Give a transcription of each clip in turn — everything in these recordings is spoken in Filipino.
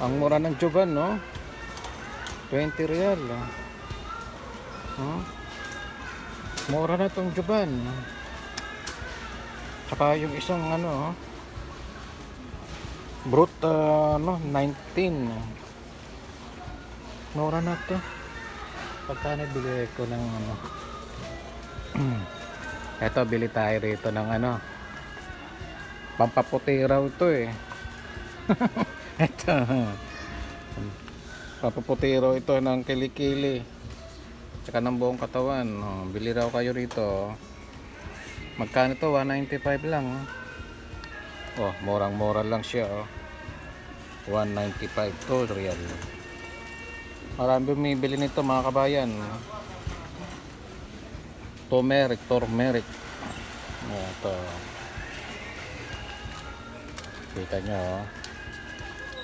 Ang mura ng Jovan, no? 20 real. ah. Huh? Mura na tong Jovan. Tsaka yung isang ano, oh, Brut, ah, ano, 19. Mura na to. Pagka nabili ko ng ano. Eto, bili tayo rito ng ano. Pampaputi raw ito eh. Eto. Pampaputi raw ito ng kilikili. Tsaka ng buong katawan. Oh, bili raw kayo rito. Magkano to? 195 lang. Oh, murang-mura lang siya. Oh. 195 to real. Marami bumibili nito mga kabayan. Turmeric, turmeric. Oh, ito. Kita nyo. oh.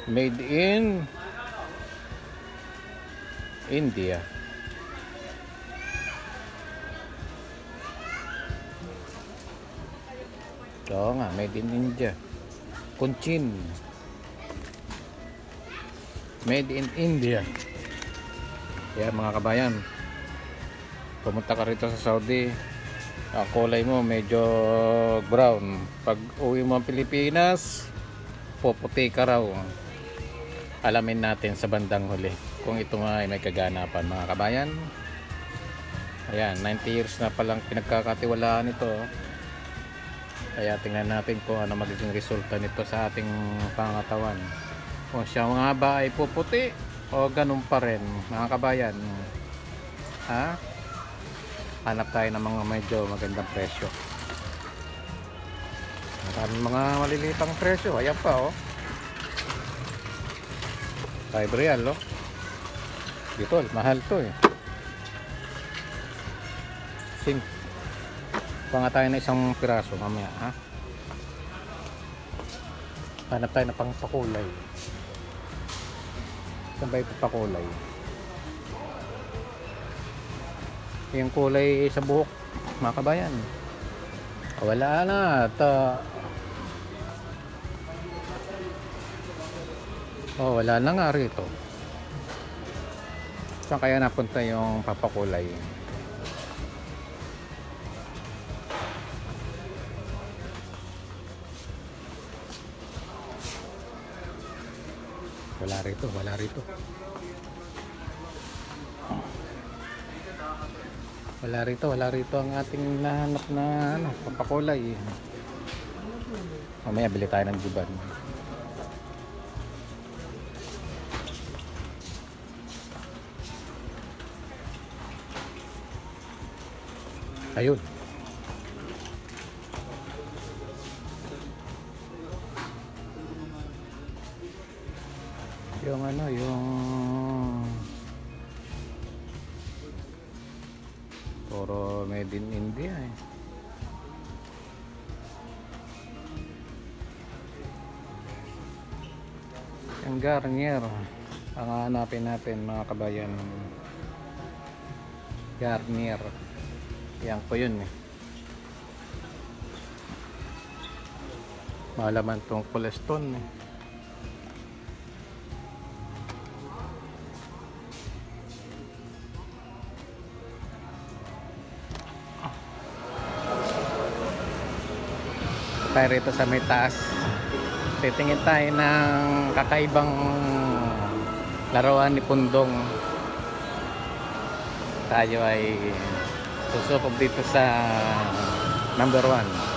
Made in India. Oo nga, made in India. Kunchin. Made in India. Kaya mga kabayan, pumunta ka rito sa Saudi, ang kulay mo medyo brown. Pag uwi mo ang Pilipinas, puputi ka raw. Alamin natin sa bandang huli kung ito nga ay may kaganapan mga kabayan. Ayan, 90 years na palang pinagkakatiwalaan ito. Kaya tingnan natin kung ano magiging resulta nito sa ating pangatawan. O siya nga ba ay puputi o ganun pa rin mga kabayan. Ha? Hanap tayo ng mga medyo magandang presyo. Maraming mga malilitang presyo. Ayan pa oh. 5 real oh. Dito, mahal to eh. Sing. Pa nga tayo na isang piraso mamaya ha. Hanap tayo na pang pakulay. Saan ba yung pakulay? Yung kulay sa buhok, mga kabayan. Wala na. Ta oh, wala na nga rito. Saan kaya napunta yung papakulay? Wala rito, wala rito. Wala rito, wala rito ang ating nahanap na ano, papakulay. Mamaya bili tayo ng juban. Ayun. Yung ano, yung Puro made in India eh. Yung Garnier. Ang hanapin natin mga kabayan. Garnier. Yan po yun eh. Malaman tong koleston eh. tayo rito sa may taas titingin tayo ng kakaibang laruan ni Pundong tayo ay susupog dito sa number 1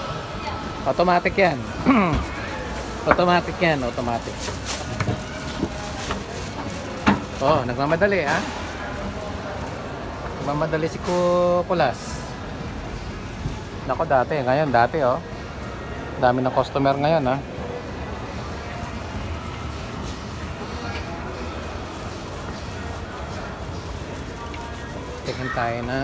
automatic yan. Automatic yan automatic. Oh nagmamadali ha? Nagmamadali si Kukulas Nako dati, ngayon dati oh. Dami ng customer ngayon ha. Tingin tayo na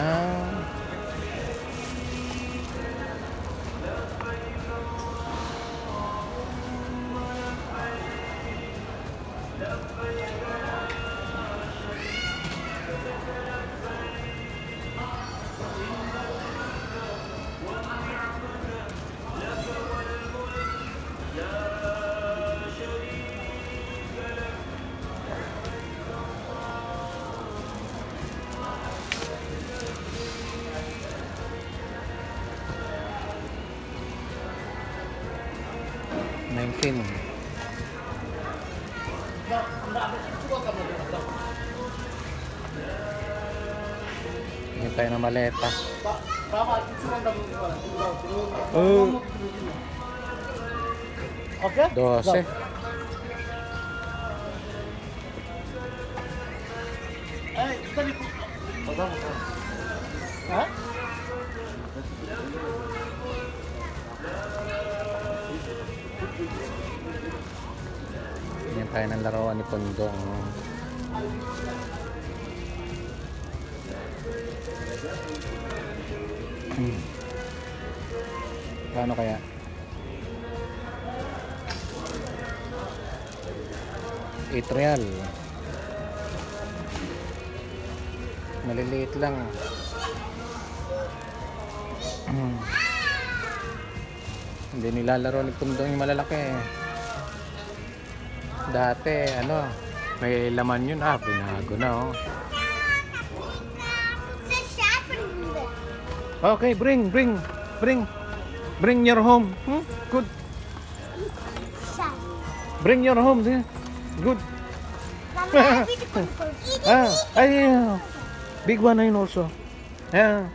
19. Hindi tayo na maleta. Oh, Okay? 12. Tayo ng laruan ni Pundong. Hmm. Paano kaya? Eight real. Maliliit lang. Hmm. Hindi nilalaro ni Pundong yung malalaki. Dati, ano, may laman yun. Ah, binago na, oh. Okay, bring, bring, bring. Bring your home. Hmm? Good. Bring your home. Good. Ah, ay. Big one na yun also. Yeah.